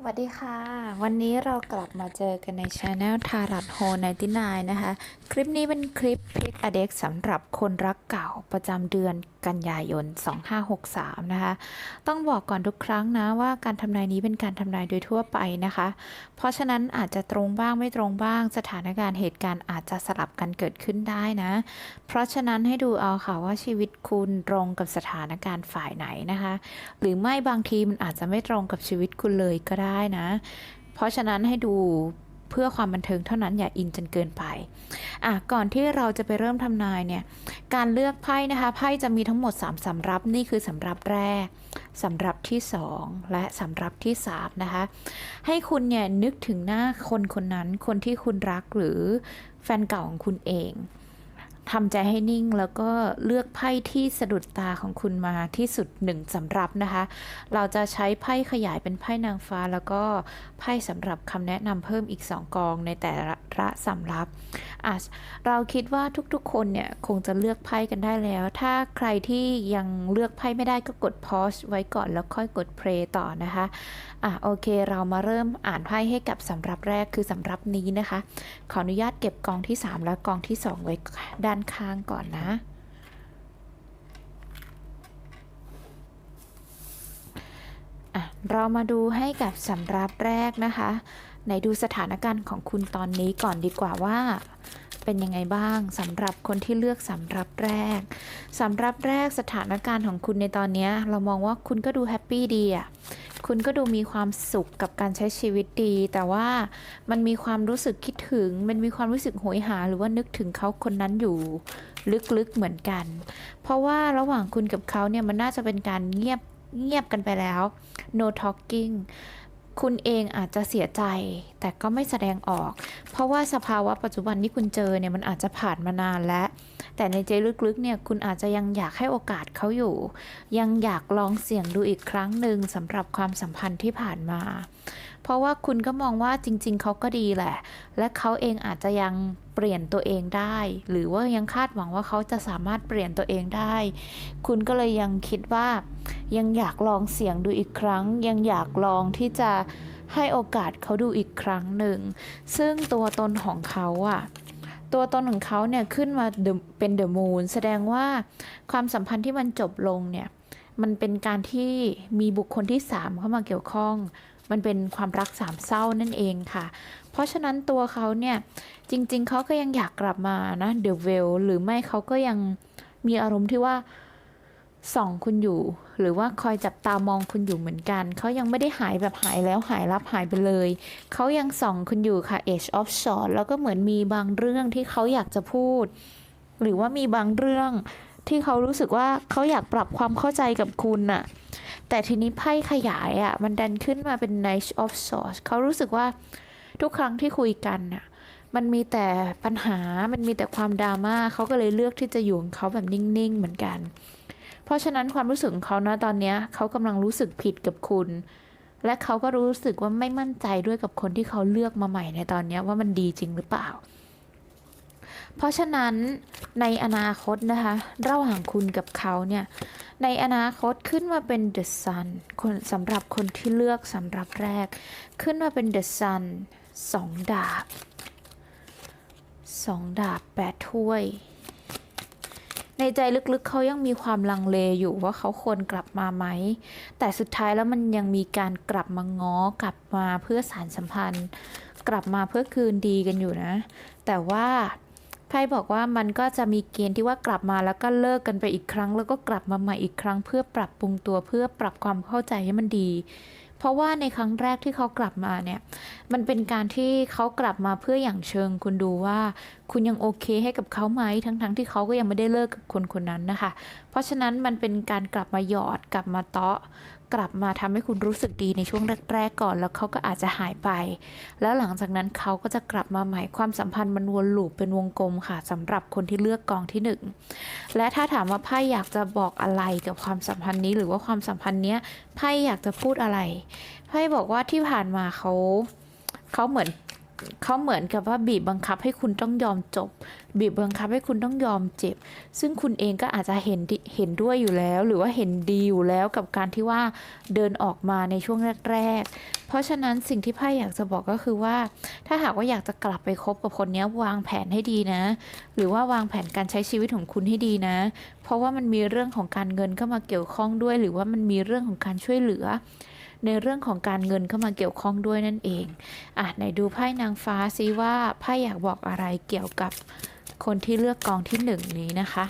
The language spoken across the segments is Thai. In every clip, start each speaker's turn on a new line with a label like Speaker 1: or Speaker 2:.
Speaker 1: สวัสดีค่ะ วันนี้เรากลับมาเจอกันในช anel ทารัตโฮ99 นะคะ คลิปนี้เป็นคลิปพิกอเด็กสำหรับคนรักเก่าประจำเดือน กันยายน 2563 นะคะ ต้องบอกก่อนทุกครั้งนะว่าการทำนายนี้เป็นการทำนายโดยทั่วไปนะคะ เพราะฉะนั้นอาจจะตรงบ้างไม่ตรงบ้าง สถานการณ์เหตุการณ์อาจจะสลับกันเกิดขึ้นได้นะ เพราะฉะนั้นให้ดูเอาค่ะว่าชีวิตคุณตรงกับสถานการณ์ฝ่ายไหนนะคะ หรือไม่บางทีมันอาจจะไม่ตรงกับชีวิตคุณเลยก็ได้นะ เพราะฉะนั้นให้ดู เพื่อความบันเทิงเท่านั้นอย่าอินจนเกินไปอะก่อนที่เราจะไปเริ่มทำนายเนี่ยการเลือกไพ่นะคะไพ่จะมีทั้งหมด 3สำรับนี่คือสำรับแรกสำรับที่ 2 และสำรับที่3นะคะให้คุณเนี่ยนึกถึงหน้าคนคนนั้นคนที่คุณรักหรือแฟนเก่าของคุณเอง ทำใจให้นิ่งแล้วก็เลือกไพ่ที่สะดุดตาของคุณมาที่สุดหนึ่งสำรับนะคะ เราจะใช้ไพ่ขยายเป็นไพ่นางฟ้า แล้วก็ไพ่สำหรับคำแนะนำเพิ่มอีก 2 กองในแต่ละสำรับอะเราคิดว่าทุกๆ คนเนี่ยคงจะเลือกไพ่กันได้แล้ว ถ้าใครที่ยังเลือกไพ่ไม่ได้ก็กด pause ไว้ก่อนแล้วค่อยกด play ต่อนะคะอะโอเค เรามาเริ่มอ่านไพ่ให้กับสำรับแรกคือสำรับนี้นะคะ ขออนุญาตเก็บกองที่ 3 และกองที่ 2 ไว้ด้านข้างก่อนนะอะเรามาดูให้กับสำรับแรกนะคะ ไหนดูสถานการณ์ของคุณตอนนี้ก่อนดีกว่าว่าเป็นยังไงบ้างสำหรับคนที่เลือกสำรับแรกสำรับแรกสถานการณ์ของคุณในตอนนี้เรามองว่าคุณก็ดูแฮปปี้ดีอะคุณก็ดูมีความสุขกับการใช้ชีวิตดี แต่ว่ามันมีความรู้สึกคิดถึง มันมีความรู้สึกโหยหา หรือว่านึกถึงเขาคนนั้นอยู่ ลึกๆเหมือนกัน เพราะว่าระหว่างคุณกับเขาเนี่ยมันน่าจะเป็นการเงียบเงียบกันไปแล้ว no talking คุณเองอาจจะเสียใจ แต่ก็ไม่แสดงออก เพราะว่าสภาวะปัจจุบันที่คุณเจอเนี่ยมันอาจจะผ่านมานานแล้ว แต่ในใจลึกๆเนี่ยคุณอาจจะยังอยากให้โอกาสเขาอยู่ ยังอยากลองเสี่ยงดูอีกครั้งหนึ่งสำหรับความสัมพันธ์ที่ผ่านมา เพราะว่าคุณก็มองว่าจริง ๆ เขาก็ดีแหละ และเขาเองอาจจะยังเปลี่ยนตัวเองได้ หรือว่ายังคาดหวังว่าเขาจะสามารถเปลี่ยนตัวเองได้ คุณก็เลยยังคิดว่า ยังอยากลองเสี่ยงดูอีกครั้ง ยังอยากลองที่จะให้โอกาสเขาดูอีกครั้งหนึ่ง ซึ่งตัวตนของเขาอะตัวตนของเขาเนี่ยขึ้นมาเป็นเดอะมูนแสดงว่าความสัมพันธ์ที่มันจบลงเนี่ย มันเป็นการที่มีบุคคลที่ 3 เข้ามาเกี่ยวข้อง มันเป็นความรักสามเศร้านั่นเองค่ะ เพราะฉะนั้นตัวเขาเนี่ยจริง ๆเขาก็ยังอยากกลับมานะเดอะเวลหรือไม่เขาก็ยังมีอารมณ์ที่ว่าส่องคุณอยู่ หรือว่าคอยจับตามองคุณอยู่เหมือนกัน เขายังไม่ได้หายแบบหายแล้วหายลับหายไปเลย เขายังส่องคุณอยู่ค่ะ Age of s w o r d แล้วก็เหมือนมีบางเรื่องที่เขาอยากจะพูด หรือว่ามีบางเรื่องที่เขารู้สึกว่าเขาอยากปรับความเข้าใจกับคุณน่ะ แต่ทีนี้ไพ่ขยายอะ่ะมันดันขึ้นมาเป็น Knight of Swords เขารู้สึกว่าทุกครั้งที่คุยกันน่ะมันมีแต่ปัญหา มันมีแต่ความดราม่าเขาก็เลยเลือกที่จะอยู่ของเขาแบบนิ่ง ๆ เหมือนกัน เพราะฉะนั้นความรู้สึกของเขานะตอนนี้เขากำลังรู้สึกผิดกับคุณ และเขาก็รู้สึกว่าไม่มั่นใจด้วยกับคนที่เขาเลือกมาใหม่ในตอนนี้ว่ามันดีจริงหรือเปล่า เพราะฉะนั้นในอนาคตนะคะระหว่างคุณกับเขาเนี่ยในอนาคตขึ้นมาเป็น The Sun คนสำหรับคนที่เลือกสำหรับแรก ขึ้นมาเป็น The Sun สองดาบสองดาบแปดถ้วย ในใจลึกๆเขายังมีความลังเลอยู่ว่าเขาควรกลับมาไหม แต่สุดท้ายแล้วมันยังมีการกลับมาง้อกลับมาเพื่อสารสัมพันธ์ กลับมาเพื่อคืนดีกันอยู่นะ แต่ว่า ไพ่บอกว่ามันก็จะมีเกณฑ์ที่ว่ากลับมาแล้วก็เลิกกันไปอีกครั้ง แล้วก็กลับมาใหม่อีกครั้ง เพื่อปรับปรุงตัวเพื่อปรับความเข้าใจให้มันดี เพราะว่าในครั้งแรกที่เขากลับมาเนี่ย มันเป็นการที่เขากลับมาเพื่ออย่างเชิง คุณดูว่า คุณยังโอเคให้กับเขาไหมทั้งๆที่เขาก็ยังไม่ได้เลิกกับคนคนนั้นนะคะ เพราะฉะนั้นมันเป็นการกลับมาหยอดกลับมาเตาะ กลับมาทำให้คุณรู้สึกดีในช่วงแรกๆก่อน แล้วเขาก็อาจจะหายไป แล้วหลังจากนั้นเขาก็จะกลับมาใหม่ความสัมพันธ์มันวนลูปเป็นวงกลมค่ะสำหรับคนที่เลือกกองที่หนึ่งและถ้าถามว่าไพ่อยากจะบอกอะไรกับความสัมพันธ์นี้ หรือว่าความสัมพันธ์เนี้ยไพ่อยากจะพูดอะไรไพ่บอกว่าที่ผ่านมาเขาเขาเหมือน เขาเหมือนกับว่าบีบบังคับให้คุณต้องยอมจบ บีบบังคับให้คุณต้องยอมเจ็บ ซึ่งคุณเองก็อาจจะเห็นดิเห็นด้วยอยู่แล้ว หรือว่าเห็นดีอยู่แล้วกับการที่ว่าเดินออกมาในช่วงแรก ๆ เพราะฉะนั้นสิ่งที่ไพ่อยากจะบอกก็คือว่า ถ้าหากว่าอยากจะกลับไปคบกับคนนี้วางแผนให้ดีนะ หรือว่าวางแผนการใช้ชีวิตของคุณให้ดีนะ เพราะว่ามันมีเรื่องของการเงินเข้ามาเกี่ยวข้องด้วย หรือว่ามันมีเรื่องของการช่วยเหลือ ในเรื่องของการเงินเข้ามาเกี่ยวข้องด้วยนั่นเองอะไหนดูไพ่นางฟ้าซิว่าไพ่อยากบอกอะไรเกี่ยวกับคนที่เลือกกองที่หนึ่งนี้นะคะ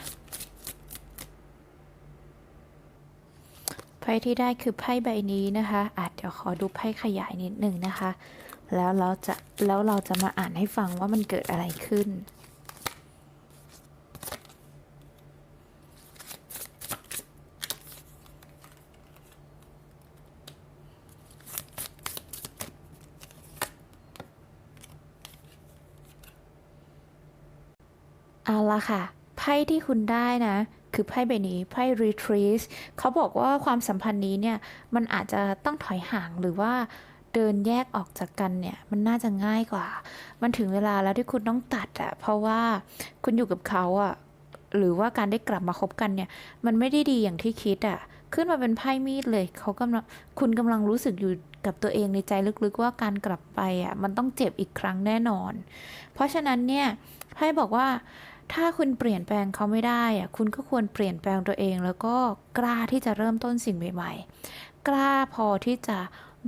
Speaker 1: ไพ่ที่ได้คือไพ่ใบนี้นะคะอาจเดี๋ยวขอดูไพ่ขยายนิดหนึ่งนะคะ แล้วเราจะแล้วเราจะมาอ่านให้ฟังว่ามันเกิดอะไรขึ้น เอาละค่ะ ไพ่ที่คุณได้นะ คือไพ่ใบนี้ไพ่ retreat เขาบอกว่าความสัมพันธ์นี้เนี่ย มันอาจจะต้องถอยห่างหรือว่าเดินแยกออกจากกันเนี่ย มันน่าจะง่ายกว่า มันถึงเวลาแล้วที่คุณต้องตัดอะเพราะว่าคุณอยู่กับเขาอะหรือว่าการได้กลับมาคบกันเนี่ย มันไม่ได้ดีอย่างที่คิดอะขึ้นมาเป็นไพ่มีดเลย เขากำลังคุณกำลังรู้สึกอยู่กับตัวเองในใจลึกๆว่าการกลับไปอะมันต้องเจ็บอีกครั้งแน่นอน เพราะฉะนั้นเนี่ยไพ่บอกว่า ถ้าคุณเปลี่ยนแปลงเขาไม่ได้อะคุณก็ควรเปลี่ยนแปลงตัวเอง แล้วก็กล้าที่จะเริ่มต้นสิ่งใหม่ๆ กล้าพอที่จะ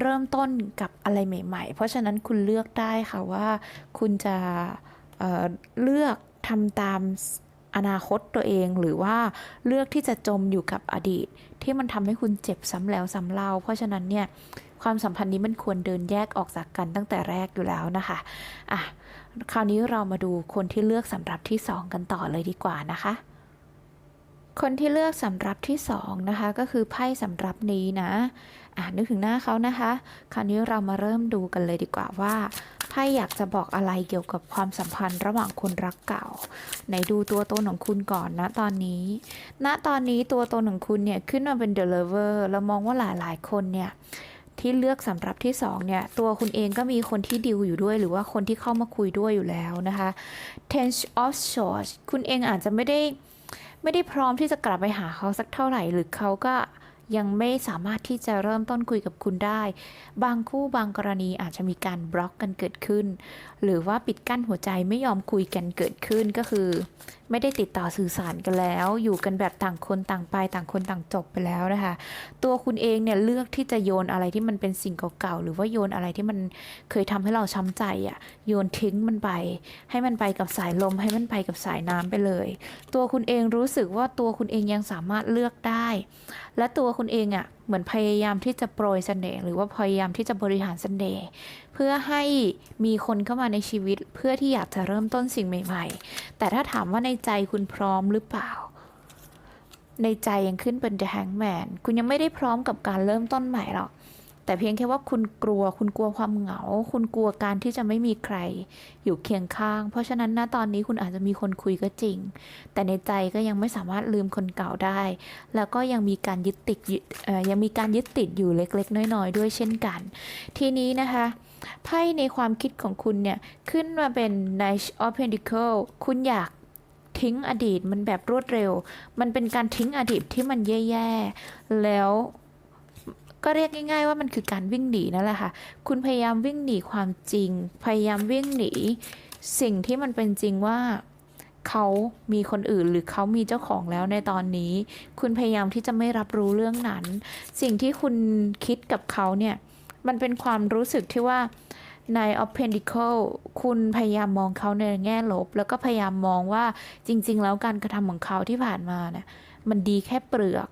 Speaker 1: เริ่มต้นกับอะไรใหม่ ๆ เพราะฉะนั้นคุณเลือกได้ค่ะว่า คุณจะเเลือกทำตามอนาคตตัวเองหรือว่าเลือกที่จะจมอยู่กับอดีต ที่มันทำให้คุณเจ็บซ้ำแล้วซ้ำเล่า เพราะฉะนั้นเนี่ยความสัมพันธ์นี้มันควรเดินแยกออกจากกันตั้งแต่แรกอยู่แล้วนะคะอะ คราวนี้เรามาดูคนที่เลือกสำหรับที่ 2 กันต่อเลยดีกว่านะคะ คนที่เลือกสำหรับที่ 2 นะคะ ก็คือไพ่สำหรับนี้นะอ่านึกถึงหน้าเขานะคะ คราวนี้เรามาเริ่มดูกันเลยดีกว่าว่าไพ่อยากจะบอกอะไรเกี่ยวกับความสัมพันธ์ระหว่างคนรักเก่าไหนดูตัวตนของคุณก่อนนะตอนนี้ ณตอนนี้ตัวตนของคุณเนี่ยขึ้นมาเป็น The Lover เรามองว่าหลายๆ คนเนี่ย ที่เลือกสำหรับที่สองเนี่ยตัวคุณเองก็มีคนที่ดิวอยู่ด้วย หรือว่าคนที่เข้ามาคุยด้วยอยู่แล้วนะคะ Ten of Swords คุณเองอาจจะไม่ได้ไม่ได้พร้อมที่จะกลับไปหาเขาสักเท่าไหร่ หรือเขาก็ยังไม่สามารถที่จะเริ่มต้นคุยกับคุณได้ บางคู่บางกรณีอาจจะมีการบล็อกกันเกิดขึ้น หรือว่าปิดกั้นหัวใจไม่ยอมคุยกันเกิดขึ้นก็คือ ไม่ได้ติดต่อสื่อสารกันแล้ว อยู่กันแบบต่างคนต่างไปต่างคนต่างจบไปแล้วนะคะ ตัวคุณเองเนี่ยเลือกที่จะโยนอะไรที่มันเป็นสิ่งเก่าๆหรือว่าโยนอะไรที่มันเคยทำให้เราช้ำใจอะ่ะโยนทิ้งมันไป ให้มันไปกับสายลม ให้มันไปกับสายน้ำไปเลย ตัวคุณเองรู้สึกว่าตัวคุณเองยังสามารถเลือกได้ และตัวคุณเองอะ่ะเหมือนพยายามที่จะโปรยเสน่ห์หรือว่าพยายามที่จะบริหารเสน่ห์ พื่อให้มีคนเข้ามาในชีวิตเพื่อที่อยากจะเริ่มต้นสิ่งใหม่ ๆ แต่ถ้าถามว่าในใจคุณพร้อมหรือเปล่า ในใจยังขึ้นเป็น The Hangman คุณยังไม่ได้พร้อมกับการเริ่มต้นใหม่หรอกแต่เพียงแค่ว่าคุณกลัว คุณกลัวความเหงา คุณกลัวการที่จะไม่มีใคร อยู่เคียงข้าง เพราะฉะนั้นณตอนนี้คุณอาจจะมีคนคุยก็จริง แต่ในใจก็ยังไม่สามารถลืมคนเก่าได้ แล้วก็ยังมีการยึดติดยังมีการยึดติดอยู่เล็ก ๆ น้อย ๆ ด้วยเช่นกัน ทีนี้นะคะ ไพ่ในความคิดของคุณเนี่ย ขึ้นมาเป็น Knight of Pentacles คุณอยากทิ้งอดีตมันแบบรวดเร็ว มันเป็นการทิ้งอดีตที่มันแย่ๆ แล้วก็เรียกง่าย ๆ ว่ามันคือการวิ่งหนีนั่นแหละค่ะ คุณพยายามวิ่งหนีความจริง พยายามวิ่งหนี สิ่งที่มันเป็นจริงว่าเขามีคนอื่นหรือเขามีเจ้าของแล้วในตอนนี้ คุณพยายามที่จะไม่รับรู้เรื่องนั้น สิ่งที่คุณคิดกับเขาเนี่ย มันเป็นความรู้สึกที่ว่าใน of Pentacle คุณพยายามมองเขาในแง่ลบ แล้วก็พยายามมองว่าจริง ๆ แล้วการกระทำของเขาที่ผ่านมาเนี่ยมันดีแค่เปลือก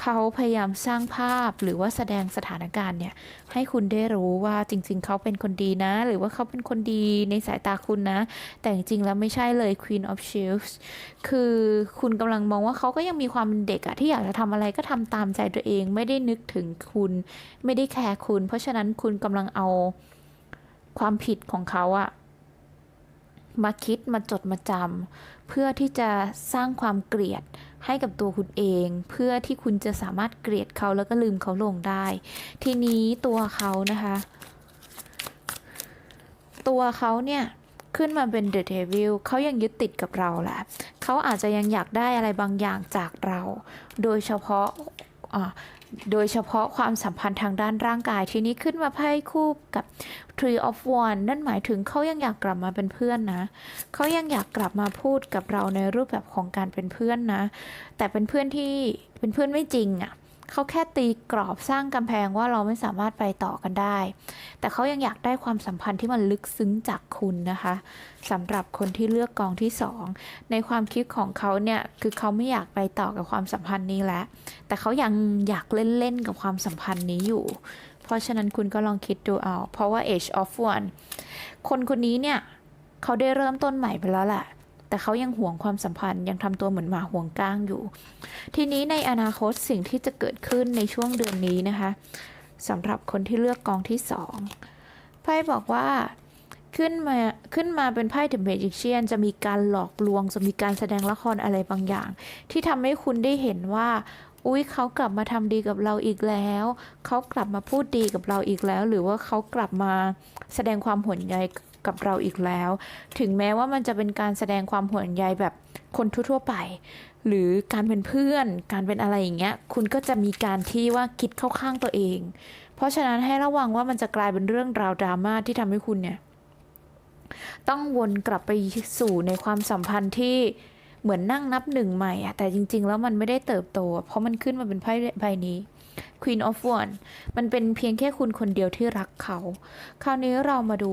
Speaker 1: เขาพยายามสร้างภาพหรือว่าแสดงสถานการณ์เนี่ย ให้คุณได้รู้ว่าจริง ๆ เขาเป็นคนดีนะ หรือว่าเขาเป็นคนดีในสายตาคุณนะ แต่จริงๆแล้วไม่ใช่เลย Queen of Shields คือคุณกำลังมองว่าเขาก็ยังมีความเป็นเด็กอะที่อยากจะทำอะไรก็ทำตามใจตัวเอง ไม่ได้นึกถึงคุณ ไม่ได้แคร์คุณ เพราะฉะนั้นคุณกำลังเอาความผิดของเขาอะ มาคิดมาจดมาจำเพื่อที่จะสร้างความเกลียดให้กับตัวคุณเอง เพื่อที่คุณจะสามารถเกลียดเขาแล้วก็ลืมเขาลงได้ ทีนี้ตัวเขานะคะ ตัวเขาเนี่ยขึ้นมาเป็นเดอะเดวิลเขายังยึดติดกับเราแหละเขาอาจจะยังอยากได้อะไรบางอย่างจากเรา โดยเฉพาะ โดยเฉพาะความสัมพันธ์ทางด้านร่างกายทีนี้ขึ้นมาไพ่คู่กับ Tree of One นั่นหมายถึงเขายังอยากกลับมาเป็นเพื่อนนะ เขายังอยากกลับมาพูดกับเราในรูปแบบของการเป็นเพื่อนนะ แต่เป็นเพื่อนที่เป็นเพื่อนไม่จริงอะ่ะ เขาแค่ตีกรอบสร้างกำแพงว่าเราไม่สามารถไปต่อกันได้ แต่เขายังอยากได้ความสัมพันธ์ที่มันลึกซึ้งจากคุณนะคะสำหรับคนที่เลือกกองที่สองในความคิดของเขาเนี่ยคือเขาไม่อยากไปต่อกับความสัมพันธ์นี้แล้วแต่เขายังอยากเล่นๆกับความสัมพันธ์นี้อยู่ เพราะฉะนั้นคุณก็ลองคิดดูเอา เพราะว่า Age of One คนคนนี้เนี่ยเขาได้เริ่มต้นใหม่ไปแล้วแหละ แต่เขายังห่วงความสัมพันธ์ยังทำตัวเหมือนหมาห่วงก้างอยู่ ทีนี้ในอนาคตสิ่งที่จะเกิดขึ้นในช่วงเดือนนี้นะคะสำหรับคนที่เลือกกองที่สองไพ่บอกว่าขึ้นมาขึ้นมาเป็นไพ่ The Magician จะมีการหลอกลวง จะมีการแสดงละครอะไรบางอย่าง ที่ทำให้คุณได้เห็นว่า อุ้ยเขากลับมาทำดีกับเราอีกแล้ว เขากลับมาพูดดีกับเราอีกแล้ว หรือว่าเขากลับมาแสดงความห่วงใย กับเราอีกแล้ว ถึงแม้ว่ามันจะเป็นการแสดงความห่วงใยแบบคนทั่วๆไป หรือการเป็นเพื่อน การเป็นอะไรอย่างเงี้ย คุณก็จะมีการที่ว่าคิดเข้าข้างตัวเอง เพราะฉะนั้นให้ระวังว่ามันจะกลายเป็นเรื่องราวดราม่าที่ทำให้คุณเนี่ยต้องวนกลับไปสู่ในความสัมพันธ์ที่เหมือนนั่งนับหนึ่งใหม่อะแต่จริง ๆ แล้วมันไม่ได้เติบโต เพราะมันขึ้นมาเป็นไพ่ใบนี้ Queen of Wands มันเป็นเพียงแค่คุณคนเดียวที่รักเขา คราวนี้เรามาดู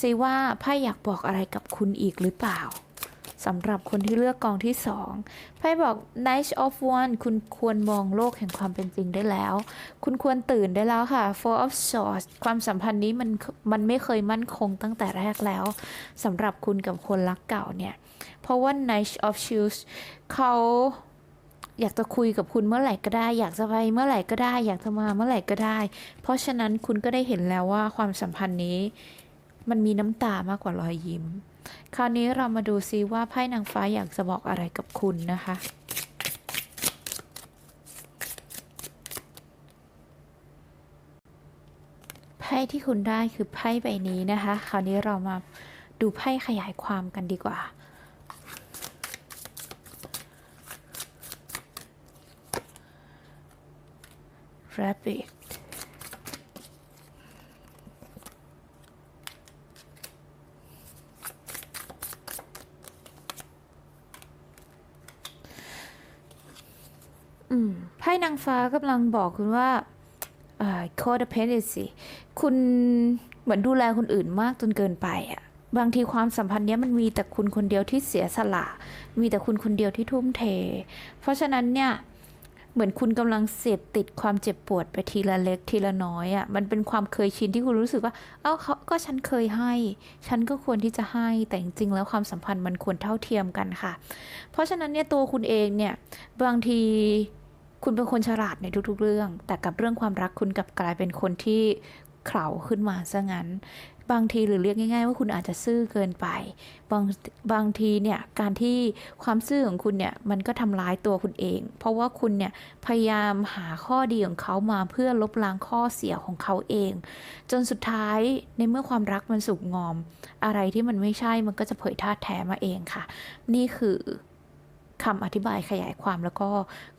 Speaker 1: ซิว่าไพ่อยากบอกอะไรกับคุณอีกหรือเปล่าสำหรับคนที่เลือกกองที่สองไพ่บอก Knight of Wands คุณควรมองโลกแห่งความเป็นจริงได้แล้ว คุณควรตื่นได้แล้วค่ะ Four of Swords ความสัมพันธ์นี้มันมันไม่เคยมั่นคงตั้งแต่แรกแล้วสำหรับคุณกับคนรักเก่าเนี่ย เพราะว่า Knight of Shoes เขาอยากจะคุยกับคุณเมื่อไหร่ก็ได้ อยากจะไปเมื่อไหร่ก็ได้ อยากจะมาเมื่อไหร่ก็ได้ เพราะฉะนั้นคุณก็ได้เห็นแล้วว่าความสัมพันธ์นี้ มันมีน้ำตามากกว่ารอยยิ้ม คราวนี้เรามาดูซิว่าไพ่นางฟ้าอยากจะบอกอะไรกับคุณนะคะ ไพ่ที่คุณได้คือไพ่ใบนี้นะคะ คราวนี้เรามาดูไพ่ขยายความกันดีกว่า Rabbit อืมไพ่นาง ฟ้ากำลังบอกคุณว่า codependency คุณเหมือนดูแลคนอื่นมากจนเกินไปอะบางทีความสัมพันธ์เนี้ยมันมีแต่คุณคนเดียวที่เสียสละ มีแต่คุณคนเดียวที่ทุ่มเท เพราะฉะนั้นเนี่ยเหมือนคุณกำลังเสพติดความเจ็บปวดไปทีละเล็กทีละน้อยอะ่ะ มันเป็นความเคยชินที่คุณรู้สึกว่า เอ้าเขาก็ฉันเคยให้ ฉันก็ควรที่จะให้ แต่จริงๆแล้วความสัมพันธ์มันควรเท่าเทียมกันค่ะ เพราะฉะนั้นเนี่ยตัวคุณเองเนี่ยบางที คุณเป็นคนฉลาดในทุก ๆ เรื่อง แต่กับเรื่องความรักคุณกลับกลายเป็นคนที่เข่าขึ้นมาซะงั้น บางทีหรือเรียกง่าย ๆ ว่าคุณอาจจะซื่อเกินไป บางบางทีเนี่ยการที่ความซื่อของคุณเนี่ยมันก็ทำร้ายตัวคุณเอง เพราะว่าคุณเนี่ยพยายามหาข้อดีของเขามาเพื่อลบล้างข้อเสียของเขาเอง จนสุดท้ายในเมื่อความรักมันสุกงอม อะไรที่มันไม่ใช่มันก็จะเผยท่าแท้มาเองค่ะ นี่คือ คำอธิบายขยายความแล้วก็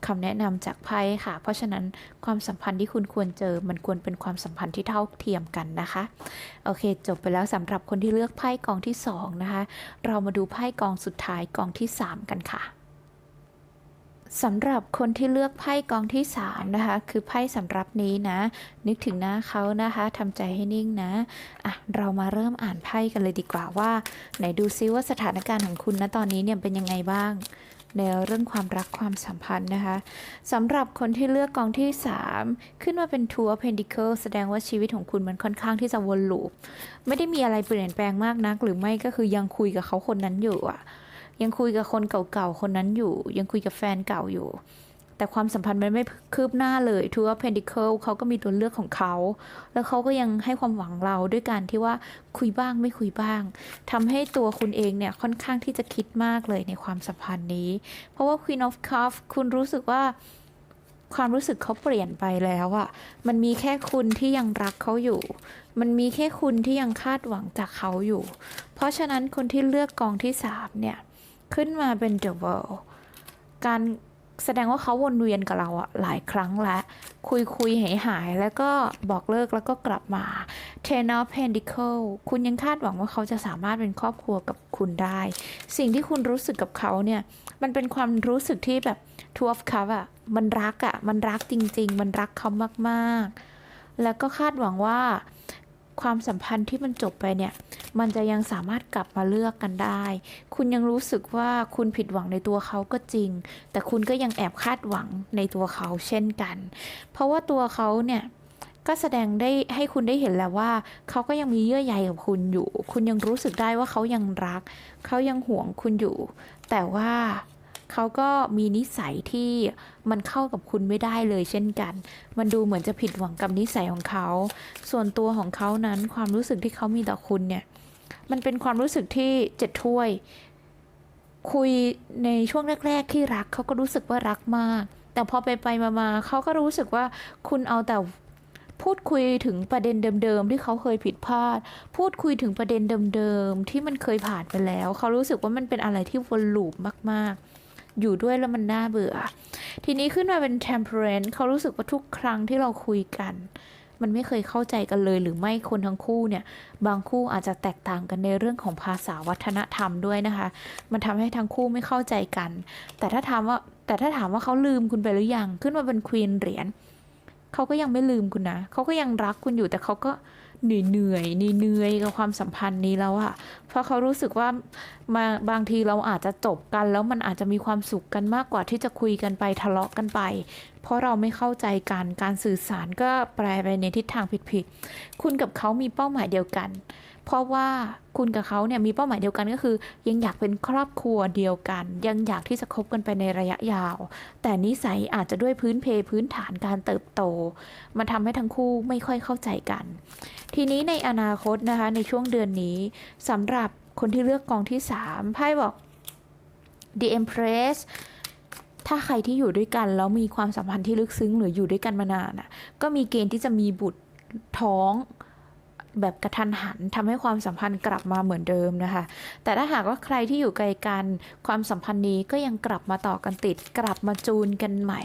Speaker 1: คำแนะนำจากไพ่ค่ะ เพราะฉะนั้นความสัมพันธ์ที่คุณควรเจอ มันควรเป็นความสัมพันธ์ที่เท่าเทียมกันนะคะ โอเค จบไปแล้วสำหรับคนที่เลือกไพ่กองที่สองนะคะ เรามาดูไพ่กองสุดท้ายกองที่สามกันค่ะสำหรับคนที่เลือกไพ่กองที่สามนะคะ คือไพ่สำหรับนี้นะ นึกถึงหน้าเขานะคะทำใจให้นิ่งนะอะเรามาเริ่มอ่านไพ่กันเลยดีกว่าว่า ไหนดูซิว่าสถานการณ์ของคุณณตอนนี้เนี่ยเป็นยังไงบ้าง ในเรื่องความรักความสัมพันธ์นะคะสำหรับคนที่เลือกกองที่ 3 ขึ้นมาเป็นทัวร์เพนดิเคิลแสดงว่าชีวิตของคุณมันค่อนข้างที่จะวนลูป ไม่ได้มีอะไรเปลี่ยนแปลงมากนัก หรือไม่ก็คือยังคุยกับเขาคนนั้นอยู่อะยังคุยกับคนเก่าๆคนนั้นอยู่ ยังคุยกับแฟนเก่าอยู่ แต่ความสัมพันธ์มันไม่คืบหน้าเลยทัวร์เพนดิเคิลเขาก็มีตัวเลือกของเขา แล้วเขาก็ยังให้ความหวังเราด้วยการที่ว่าคุยบ้างไม่คุยบ้างทำให้ตัวคุณเองเนี่ยค่อนข้างที่จะคิดมากเลยในความสัมพันธ์นี้ เพราะว่า Queen of Cups คุณรู้สึกว่าความรู้สึกเขาเปลี่ยนไปแล้วอะมันมีแค่คุณที่ยังรักเขาอยู่ มันมีแค่คุณที่ยังคาดหวังจากเขาอยู่ เพราะฉะนั้นคนที่เลือกกองที่สามเนี่ย ขึ้นมาเป็น The World การ แสดงว่าเขาวนเวียนกับเราอะหลายครั้งแล้ว คุยคุยหายหายแล้วก็บอกเลิกแล้วก็กลับมา Ten of Pentacles คุณยังคาดหวังว่าเขาจะสามารถเป็นครอบครัวกับคุณได้ สิ่งที่คุณรู้สึกกับเขาเนี่ย มันเป็นความรู้สึกที่แบบ Two of cup อะมันรักอะมันรักจริง ๆ มันรักเขามากๆ แล้วก็คาดหวังว่า ความสัมพันธ์ที่มันจบไปเนี่ย มันจะยังสามารถกลับมาเลือกกันได้ คุณยังรู้สึกว่าคุณผิดหวังในตัวเขาก็จริง แต่คุณก็ยังแอบคาดหวังในตัวเขาเช่นกัน เพราะว่าตัวเขาเนี่ยก็แสดงได้ให้คุณได้เห็นแล้วว่า เขาก็ยังมีเยื่อใยกับคุณอยู่ คุณยังรู้สึกได้ว่าเขายังรัก เขายังห่วงคุณอยู่ แต่ว่า เขาก็มีนิสัยที่มันเข้ากับคุณไม่ได้เลยเช่นกัน มันดูเหมือนจะผิดหวังกับนิสัยของเขา ส่วนตัวของเขานั้นความรู้สึกที่เขามีต่อคุณเนี่ย มันเป็นความรู้สึกที่เจ็ดถ้วย คุยในช่วงแรก ๆ ที่รักเขาก็รู้สึกว่ารักมาก แต่พอไปไปมาๆเขาก็รู้สึกว่าคุณเอาแต่พูดคุยถึงประเด็นเดิมๆที่เขาเคยผิดพลาด พูดคุยถึงประเด็นเดิมๆที่มันเคยผ่านไปแล้ว เขารู้สึกว่ามันเป็นอะไรที่วนลูปมากๆ อยู่ด้วยแล้วมันน่าเบื่อ ทีนี้ขึ้นมาเป็น temperance เขารู้สึกว่าทุกครั้งที่เราคุยกัน มันไม่เคยเข้าใจกันเลยหรือไม่คนทั้งคู่เนี่ย บางคู่อาจจะแตกต่างกันในเรื่องของภาษาวัฒนธรรมด้วยนะคะ มันทำให้ทั้งคู่ไม่เข้าใจกัน แต่ถ้าถามว่าแต่ถ้าถามว่าเขาลืมคุณไปหรือยัง ขึ้นมาเป็นควีนเหรียญเขาก็ยังไม่ลืมคุณนะเขาก็ยังรักคุณอยู่แต่เขาก็เเหนื่อยเหนื่อยเหนื่อยกับความสัมพันธ์นี้แล้วอะเพราะเขารู้สึกว่ามาบางทีเราอาจจะจบกัน แล้วมันอาจจะมีความสุขกันมากกว่าที่จะคุยกันไปทะเลาะกันไป เพราะเราไม่เข้าใจกันการสื่อสารก็แปลไปในทิศทางผิดๆคุณกับเขามีเป้าหมายเดียวกัน เพราะว่าคุณกับเขาเนี่ยมีเป้าหมายเดียวกันก็คือ ยังอยากเป็นครอบครัวเดียวกัน ยังอยากที่จะคบกันไปในระยะยาว แต่นิสัยอาจจะด้วยพื้นเพพื้นฐานการเติบโต มันทำให้ทั้งคู่ไม่ค่อยเข้าใจกัน ทีนี้ในอนาคตนะคะในช่วงเดือนนี้สำหรับคนที่เลือกกองที่3ไพ่บอก The Empress ถ้าใครที่อยู่ด้วยกันแล้วมีความสัมพันธ์ที่ลึกซึ้งหรืออยู่ด้วยกันมานานอะก็มีเกณฑ์ที่จะมีบุตรท้อง แบบกระทันหันทำให้ความสัมพันธ์กลับมาเหมือนเดิมนะคะ แต่ถ้าหากว่าใครที่อยู่ไกลกันความสัมพันธ์นี้ก็ยังกลับมาต่อกันติด กลับมาจูนกันใหม่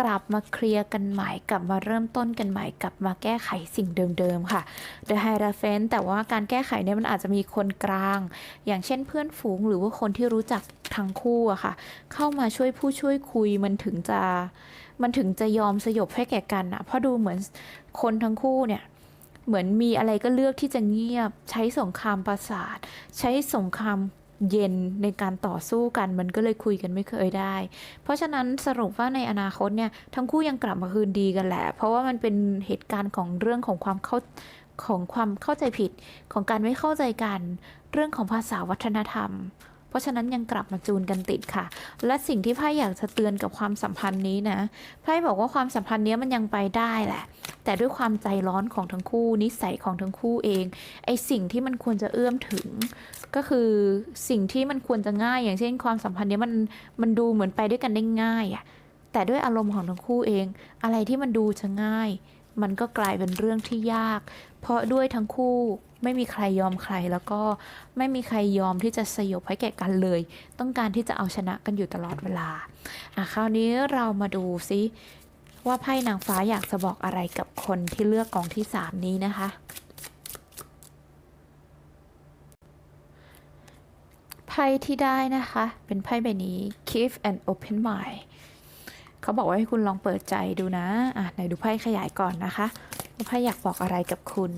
Speaker 1: กลับมาเคลียร์กันใหม่ กลับมาเริ่มต้นกันใหม่ กลับมาแก้ไขสิ่งเดิมๆค่ะ The Hierophant แต่ว่าการแก้ไขเนี่ยมันอาจจะมีคนกลาง อย่างเช่นเพื่อนฝูงหรือว่าคนที่รู้จักทั้งคู่อะค่ะ เข้ามาช่วยผู้ช่วยคุยมันถึงจะมันถึงจะยอมสยบให้แก่กันอะเพราะดูเหมือนคนทั้งคู่เนี่ย เหมือนมีอะไรก็เลือกที่จะเงียบ ใช้สงครามประสาท ใช้สงครามเย็นในการต่อสู้กันมันก็เลยคุยกันไม่เคยได้ เพราะฉะนั้นสรุปว่าในอนาคตเนี่ยทั้งคู่ยังกลับมาคืนดีกันแหละ เพราะว่ามันเป็นเหตุการณ์ของเรื่องของความเข้าของความเข้าใจผิดของการไม่เข้าใจกัน เรื่องของภาษาวัฒนธรรม ราะฉะนั้นยังกลับมาจูนกันติดค่ะ และสิ่งที่ไพ่อยากจะเตือนกับความสัมพันธ์นี้นะไพ่บอกว่าความสัมพันธ์นี้มันยังไปได้แหละ แต่ด้วยความใจร้อนของทั้งคู่นิสัยของทั้งคู่เองไอสิ่งที่มันควรจะเอื้อมถึง ก็คือสิ่งที่มันควรจะง่าย อย่างเช่นความสัมพันธ์นี้มันมันดูเหมือนไปด้วยกันได้ง่ายอะแต่ด้วยอารมณ์ของทั้งคู่เอง อะไรที่มันดูจะง่าย มันก็กลายเป็นเรื่องที่ยาก เพราะด้วยทั้งคู่ ไม่มีใครยอมใคร แล้วก็ไม่มีใครยอมที่จะสยบให้แก่กันเลย ต้องการที่จะเอาชนะกันอยู่ตลอดเวลาอะคราวนี้เรามาดูซิว่าไพ่นางฟ้าอยากจะบอกอะไรกับคนที่เลือกกองที่สามนี้นะคะไพ่ที่ได้นะคะ เป็นไพ่ใบนี้ keep an open mind เขาบอกว่าให้คุณลองเปิดใจดูนะ อะไหนดูไพ่ขยายก่อนนะคะว่าไพ่อยากบอกอะไรกับคุณ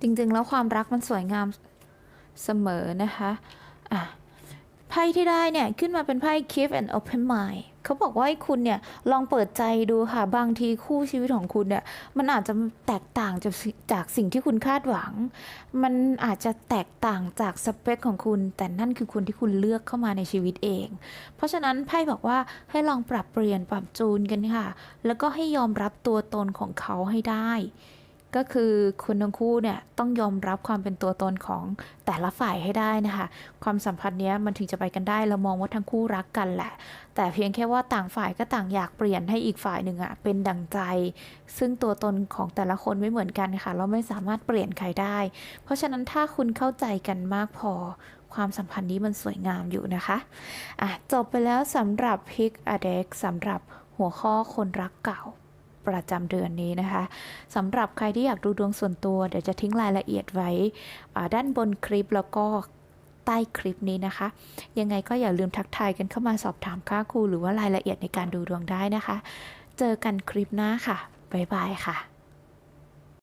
Speaker 1: จริงๆ แล้วความรักมันสวยงามเสมอนะคะอะไพ่ที่ได้เนี่ย ขึ้นมาเป็นไพ่ keep an open mind เขาบอกว่าให้คุณเนี่ย ลองเปิดใจดูค่ะ บางทีคู่ชีวิตของคุณเนี่ย มันอาจจะแตกต่างจากสิจากสิ่งที่คุณคาดหวัง มันอาจจะแตกต่างจากสเปคของคุณ แต่นั่นคือคนที่คุณเลือกเข้ามาในชีวิตเอง เพราะฉะนั้นไพ่บอกว่าให้ลองปรับเปลี่ยนปรับจูนกันค่ะ แล้วก็ให้ยอมรับตัวตนของเขาให้ได้ ก็คือคุณทั้งคู่เนี่ยต้องยอมรับความเป็นตัวตนของแต่ละฝ่ายให้ได้นะคะ ความสัมพันธ์เนี้ยมันถึงจะไปกันได้เรามองว่าทั้งคู่รักกันแหละ แต่เพียงแค่ว่าต่างฝ่ายก็ต่างอยากเปลี่ยนให้อีกฝ่ายหนึ่งอะเป็นดั่งใจ ซึ่งตัวตนของแต่ละคนไม่เหมือนกันค่ะ เราไม่สามารถเปลี่ยนใครได้ เพราะฉะนั้นถ้าคุณเข้าใจกันมากพอความสัมพันธ์นี้มันสวยงามอยู่นะคะอะจบไปแล้วสำหรับ Pick a Deck สำหรับหัวข้อคนรักเก่า ประจำเดือนนี้นะคะสำหรับใครที่อยากดูดวงส่วนตัวเดี๋ยวจะทิ้งรายละเอียดไว้ด้านบนคลิปแล้วก็ใต้คลิปนี้นะคะ ยังไงก็อย่าลืมทักทายกันเข้ามาสอบถามค่าครูหรือว่ารายละเอียดในการดูดวงได้นะคะ เจอกันคลิปหน้าค่ะ บ๊ายบายค่ะ